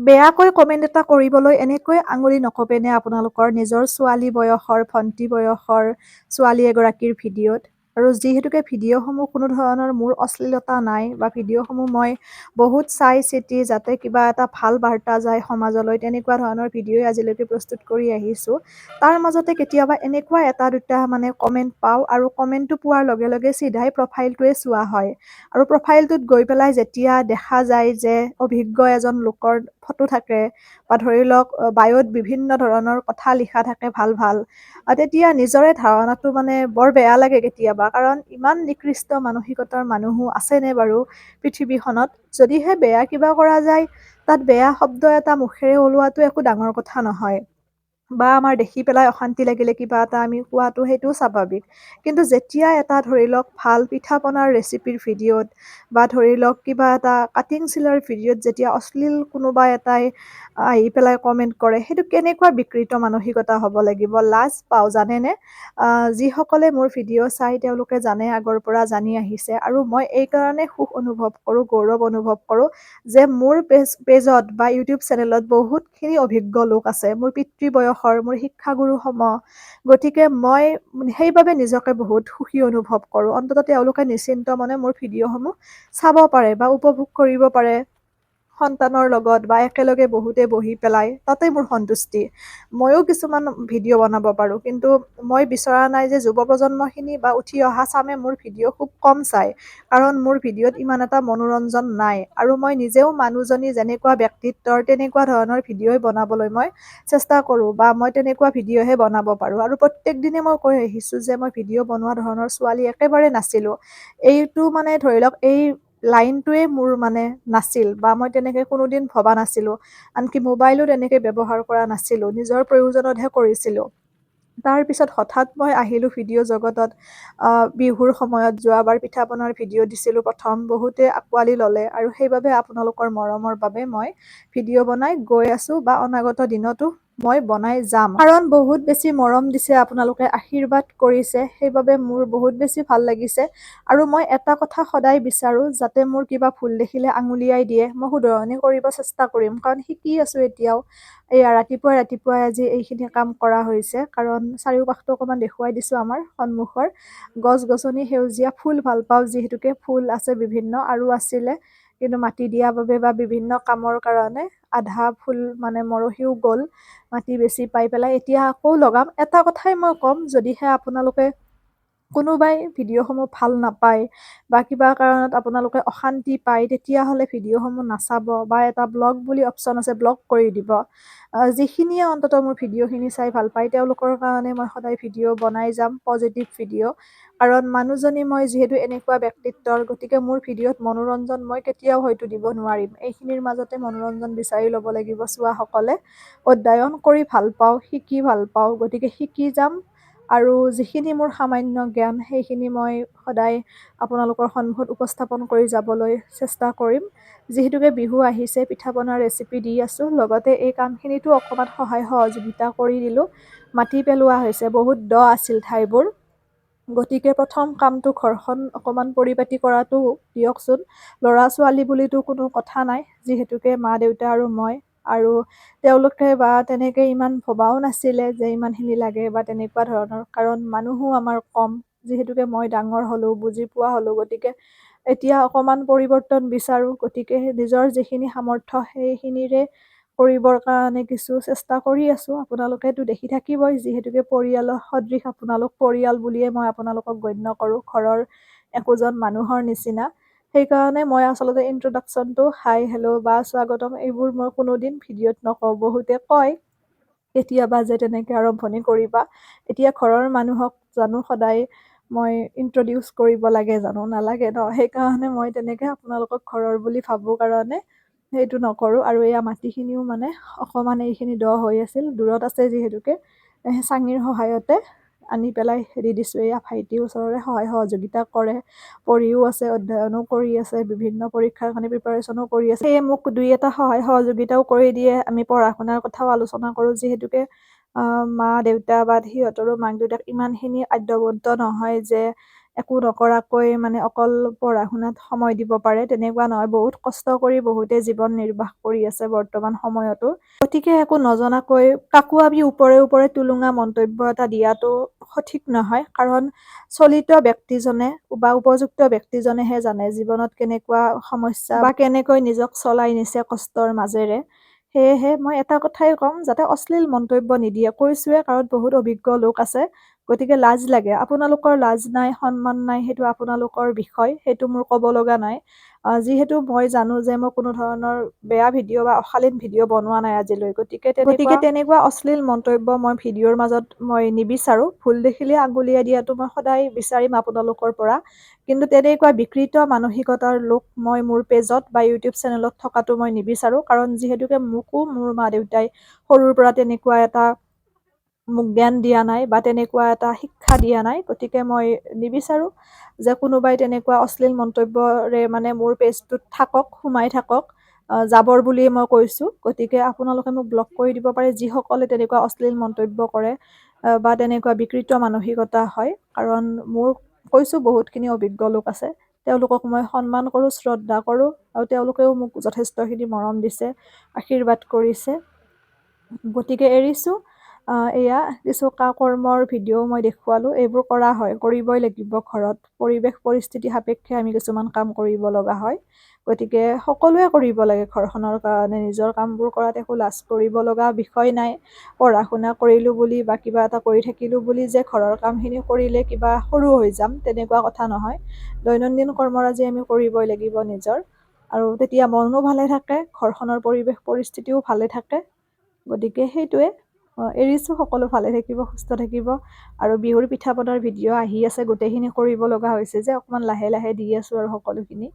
বেয়াকৈ কমেণ্ট এটা কৰিবলৈ এনেকৈ আঙুলি নকঁপেনে আপোনালোকৰ নিজৰ ছোৱালী বয়সৰ ভণ্টি বয়সৰ ছোৱালী এগৰাকীৰ ভিডিঅ'ত। আৰু যিহেতুকে ভিডিঅ'সমূহ কোনো ধৰণৰ মোৰ অশ্লীলতা নাই বা ভিডিঅ'সমূহ মই বহুত চাই চিতি যাতে কিবা এটা ভাল বাৰ্তা যায় সমাজলৈ তেনেকুৱা ধৰণৰ ভিডিঅ'ই আজিলৈকে প্ৰস্তুত কৰি আহিছোঁ। তাৰ মাজতে কেতিয়াবা এনেকুৱা এটা দুটা মানে কমেণ্ট পাওঁ আৰু কমেণ্টটো পোৱাৰ লগে লগে চিধাই প্ৰফাইলটোৱে চোৱা হয়। আৰু প্ৰফাইলটোত গৈ পেলাই যেতিয়া দেখা যায় যে অভিজ্ঞ এজন লোকৰ ফটো থাকে বা ধৰি লওক বায়'ত বিভিন্ন ধৰণৰ কথা লিখা থাকে ভাল ভাল তেতিয়া নিজৰে ধাৰণাটো মানে বৰ বেয়া লাগে কেতিয়াবা। কাৰণ ইমান নিকৃষ্ট মানসিকতাৰ মানুহো আছেনে বাৰু পৃথিৱীখনত? যদিহে বেয়া কিবা কৰা যায় তাত বেয়া শব্দ এটা মুখেৰে ওলোৱাটো একো ডাঙৰ কথা নহয়। বা আমাৰ দেখি পেলাই অশান্তি লাগিলে কিবা এটা আমি কোৱাটো সেইটোও স্বাভাৱিক। কিন্তু যেতিয়া এটা ধৰি লওক ভাল পিঠা পনাৰ ৰেচিপিৰ ভিডিঅ'ত বা ধৰি লওক কিবা এটা কাটিং চিলাৰ ভিডিঅ'ত যেতিয়া অশ্লীল কোনোবা এটাই আহি পেলাই কমেণ্ট কৰে সেইটো কেনেকুৱা বিকৃত মানসিকতা হ'ব লাগিব? লাজ পাওঁ জানেনে? যিসকলে মোৰ ভিডিঅ' চাই তেওঁলোকে জানে আগৰ পৰা জানি আহিছে আৰু মই এইকাৰণে সুখ অনুভৱ কৰোঁ গৌৰৱ অনুভৱ কৰোঁ যে মোৰ পেজ পেজত বা ইউটিউব চেনেলত বহুতখিনি অভিজ্ঞ লোক আছে। মোৰ পিতৃ বয়সৰ মোৰ শিক্ষাগুৰু সম গতিকে মই সেইবাবে নিজকে বহুত সুখী অনুভৱ কৰোঁ। অন্ততঃ তেওঁলোকে নিশ্চিন্ত মনে মোৰ ভিডিঅ'সমূহ চাব পাৰে বা উপভোগ কৰিব পাৰে। সন্তানৰ লগত বা একেলগে বহুতে বহি পেলাই তাতে মোৰ সন্তুষ্টি। ময়ো কিছুমান ভিডিঅ' বনাব পাৰোঁ কিন্তু মই বিচৰা নাই যে যুৱ প্ৰজন্মখিনি বা উঠি অহা চামে মোৰ ভিডিঅ' খুব কম চায় কাৰণ মোৰ ভিডিঅ'ত ইমান এটা মনোৰঞ্জন নাই। আৰু মই নিজেও মানুহজনী যেনেকুৱা ব্যক্তিত্বৰ তেনেকুৱা ধৰণৰ ভিডিঅ'ই বনাবলৈ মই চেষ্টা কৰোঁ বা মই তেনেকুৱা ভিডিঅ'হে বনাব পাৰোঁ। আৰু প্ৰত্যেক দিনে মই কৈ আহিছোঁ যে মই ভিডিঅ' বনোৱা ধৰণৰ ছোৱালী একেবাৰে নাছিলোঁ। এইটো মানে ধৰি লওক এই লাইনটোৱে মোৰ মানে নাছিল বা মই তেনেকৈ কোনোদিন ভবা নাছিলোঁ। আনকি মোবাইলো তেনেকৈ ব্যৱহাৰ কৰা নাছিলোঁ নিজৰ প্ৰয়োজনতহে কৰিছিলোঁ। তাৰপিছত হঠাৎ মই আহিলোঁ ভিডিঅ' জগতত। বিহুৰ সময়ত যোৱাবাৰ পিঠা পনাৰ ভিডিঅ' দিছিলোঁ প্ৰথম বহুতে আঁকোৱালি ল'লে আৰু সেইবাবে আপোনালোকৰ মৰমৰ বাবে মই ভিডিঅ' বনাই গৈ আছোঁ বা অনাগত দিনতো মই বনাই যাম। কাৰণ বহুত বেছি মৰম দিছে আপোনালোকে আশীৰ্বাদ কৰিছে সেইবাবে মোৰ বহুত বেছি ভাল লাগিছে। আৰু মই এটা কথা সদায় বিচাৰোঁ যাতে মোৰ কিবা ভুল দেখিলে আঙুলিয়াই দিয়ে। মই শুধৰণি কৰিব চেষ্টা কৰিম কাৰণ শিকি আছোঁ এতিয়াও। এয়া ৰাতিপুৱাই ৰাতিপুৱাই আজি এইখিনি কাম কৰা হৈছে কাৰণ চাৰিওকাষটো অকণমান দেখুৱাই দিছোঁ আমাৰ সন্মুখৰ। গছ গছনি সেউজীয়া ফুল ভাল পাওঁ যিহেতুকে ফুল আছে বিভিন্ন আৰু আছিলে। কিন্তু মাটি দিয়াৰ বাবে বা বিভিন্ন কামৰ কাৰণে আধা ফুল মানে মৰহিও গ'ল মাটি বেছি পাই পেলাই এতিয়া আকৌ লগাম। এটা কথাই মই ক'ম যদিহে আপোনালোকে কোনোবাই ভিডিঅ'সমূহ ভাল নাপায় বা কিবা কাৰণত আপোনালোকে অশান্তি পায় তেতিয়াহ'লে ভিডিঅ'সমূহ নাচাব বা এটা ব্লগ বুলি অপশ্যন আছে ব্লক কৰি দিব। যিখিনিয়ে অন্ততঃ মোৰ ভিডিঅ'খিনি চাই ভাল পায় তেওঁলোকৰ কাৰণে মই সদায় ভিডিঅ' বনাই যাম পজিটিভ ভিডিঅ' কাৰণ মানুহজনী মই যিহেতু এনেকুৱা ব্যক্তিত্বৰ গতিকে মোৰ ভিডিঅ'ত মনোৰঞ্জন মই কেতিয়াও হয়তো দিব নোৱাৰিম। এইখিনিৰ মাজতে মনোৰঞ্জন বিচাৰি ল'ব লাগিব চোৱাসকলে। অধ্যয়ন কৰি ভাল পাওঁ শিকি ভাল পাওঁ গতিকে শিকি যাম। আৰু যিখিনি মোৰ সামান্য জ্ঞান সেইখিনি মই সদায় আপোনালোকৰ সন্মুখত উপস্থাপন কৰি যাবলৈ চেষ্টা কৰিম। যিহেতুকে বিহু আহিছে পিঠা পনাৰ ৰেচিপি দি আছোঁ। লগতে এই কামখিনিতো অকণমান সহায় সহযোগিতা কৰি দিলোঁ। মাটি পেলোৱা হৈছে বহুত দ আছিল ঠাইবোৰ। গতিকে প্ৰথম কামটো ঘৰখন অকণমান পৰিপাটি কৰাটো দিয়কচোন। ল'ৰা ছোৱালী বুলিতো কোনো কথা নাই যিহেতুকে মা দেউতা আৰু মই আৰু তেওঁলোকে বা তেনেকৈ ইমান ভবাও নাছিলে যে ইমানখিনি লাগে বা তেনেকুৱা ধৰণৰ। কাৰণ মানুহো আমাৰ কম যিহেতুকে মই ডাঙৰ হ'লোঁ বুজি পোৱা হ'লোঁ গতিকে এতিয়া অকণমান পৰিৱৰ্তন বিচাৰোঁ গতিকে নিজৰ যিখিনি সামৰ্থ্য সেইখিনিৰে কৰিবৰ কাৰণে কিছু চেষ্টা কৰি আছোঁ। আপোনালোকেতো দেখি থাকিবই যিহেতুকে পৰিয়ালৰ সদৃশ আপোনালোক পৰিয়াল বুলিয়ে মই আপোনালোকক গণ্য কৰোঁ ঘৰৰ একোজন মানুহৰ নিচিনা। সেইকাৰণে মই আচলতে ইন্ট্ৰডাকশ্যনটো হাই হেল্ল' বা স্বাগতম এইবোৰ মই কোনোদিন ভিডিঅ'ত নকওঁ। বহুতে কয় কেতিয়াবা যে তেনেকৈ আৰম্ভণি কৰিবা। এতিয়া ঘৰৰ মানুহক জানো সদায় মই ইন্ট্ৰডিউচ কৰিব লাগে জানো নালাগে ন? সেইকাৰণে মই তেনেকৈ আপোনালোকক ঘৰৰ বুলি ভাবোঁ কাৰণে সেইটো নকৰোঁ। আৰু এয়া মাটিখিনিও মানে অকণমান এইখিনি দ হৈ আছিল দূৰত আছে যিহেতুকে চাঙিৰ সহায়তে। আনি পেলাই দি দিছোঁ এয়া ভাইটি ওচৰৰে সহায় সহযোগিতা কৰে পঢ়িও আছে অধ্যয়নো কৰি আছে বিভিন্ন পৰীক্ষাৰ কাৰণে প্ৰিপাৰেশ্যনো কৰি আছে। সেয়ে মোক দুই এটা সহায় সহযোগিতাও কৰি দিয়ে। আমি পঢ়া শুনাৰ কথাও আলোচনা কৰোঁ যিহেতুকে মা দেউতা বা সিহঁতৰো মাক দেউতাক ইমানখিনি আদ্যৱন্ত নহয় যে একো নকৰাকৈ মানে অকল পঢ়া শুনাত সময় দিব পাৰে তেনেকুৱা নহয়। বহুত কষ্ট কৰি বহুতে জীৱন নিৰ্বাহ কৰি আছে বৰ্তমান সময়তো। গতিকে একো নজনাকৈ কাকো আমি ওপৰে ওপৰে টুলুঙা মন্তব্য এটা দিয়াটো সঠিক নহয়। কাৰণ চলিত ব্যক্তিজনে বা উপযুক্ত ব্যক্তিজনেহে জানে জীৱনত কেনেকুৱা সমস্যা বা কেনেকৈ নিজক চলাই নিছে কষ্টৰ মাজেৰে। সেয়েহে মই এটা কথাই ক'ম যাতে অশ্লীল মন্তব্য নিদিয়ে কৈছোৱে কাৰণ বহুত অভিজ্ঞ লোক আছে। গতিকে লাজ লাগে। আপোনালোকৰ লাজ নাই সন্মান নাই সেইটো আপোনালোকৰ বিষয় সেইটো মোৰ ক'ব লগা নাই। যিহেতু মই জানো যে মই কোনো ধৰণৰ বেয়া ভিডিঅ' বা অশালীন ভিডিঅ' বনোৱা নাই আজিলৈ। গতিকে গতিকে তেনেকুৱা অশ্লীল মন্তব্য মই ভিডিঅ'ৰ মাজত মই নিবিচাৰোঁ। ভুল দেখিলে আঙুলিয়াই দিয়াটো মই সদায় বিচাৰিম আপোনালোকৰ পৰা। কিন্তু তেনেকুৱা বিকৃত মানসিকতাৰ লোক মই মোৰ পেজত বা ইউটিউব চেনেলত থকাটো মই নিবিচাৰোঁ। কাৰণ যিহেতুকে মোকো মোৰ মা দেউতাই সৰুৰ পৰা তেনেকুৱা এটা মোক জ্ঞান দিয়া নাই বা তেনেকুৱা এটা শিক্ষা দিয়া নাই। গতিকে মই নিবিচাৰোঁ যে কোনোবাই তেনেকুৱা অশ্লীল মন্তব্যৰে মানে মোৰ পেজটোত থাকক সোমাই থাকক জাবৰ বুলিয়ে মই কৈছোঁ। গতিকে আপোনালোকে মোক ব্লক কৰি দিব পাৰে যিসকলে তেনেকুৱা অশ্লীল মন্তব্য কৰে বা তেনেকুৱা বিকৃত মানসিকতা হয়। কাৰণ মোৰ কৈছোঁ বহুতখিনি অভিজ্ঞ লোক আছে তেওঁলোকক মই সন্মান কৰোঁ শ্ৰদ্ধা কৰোঁ আৰু তেওঁলোকেও মোক যথেষ্টখিনি মৰম দিছে আশীৰ্বাদ কৰিছে। গতিকে এৰিছোঁ। এয়া কিছু কা কৰ্মৰ ভিডিঅ' মই দেখুৱালোঁ। এইবোৰ কৰা হয় কৰিবই লাগিব ঘৰত। পৰিৱেশ পৰিস্থিতি সাপেক্ষে আমি কিছুমান কাম কৰিব লগা হয়। গতিকে সকলোৱে কৰিব লাগে ঘৰখনৰ কাৰণে। নিজৰ কামবোৰ কৰাত একো লাজ কৰিব লগা বিষয় নাই। পঢ়া শুনা কৰিলোঁ বুলি বা কিবা এটা কৰি থাকিলোঁ বুলি যে ঘৰৰ কামখিনি কৰিলে কিবা সৰু হৈ যাম তেনেকুৱা কথা নহয়। দৈনন্দিন কৰ্মৰাজি আমি কৰিবই লাগিব নিজৰ। আৰু তেতিয়া মনো ভালে থাকে ঘৰখনৰ পৰিৱেশ পৰিস্থিতিও ভালে থাকে। গতিকে সেইটোৱে। এৰিছোঁ সকলো ভালে থাকিব সুস্থ থাকিব। আৰু বিহুৰ পিঠা পনাৰ ভিডিঅ' আহি আছে গোটেইখিনি কৰিব লগা হৈছে যে অকণমান লাহে লাহে দি আছোঁ আৰু সকলোখিনি।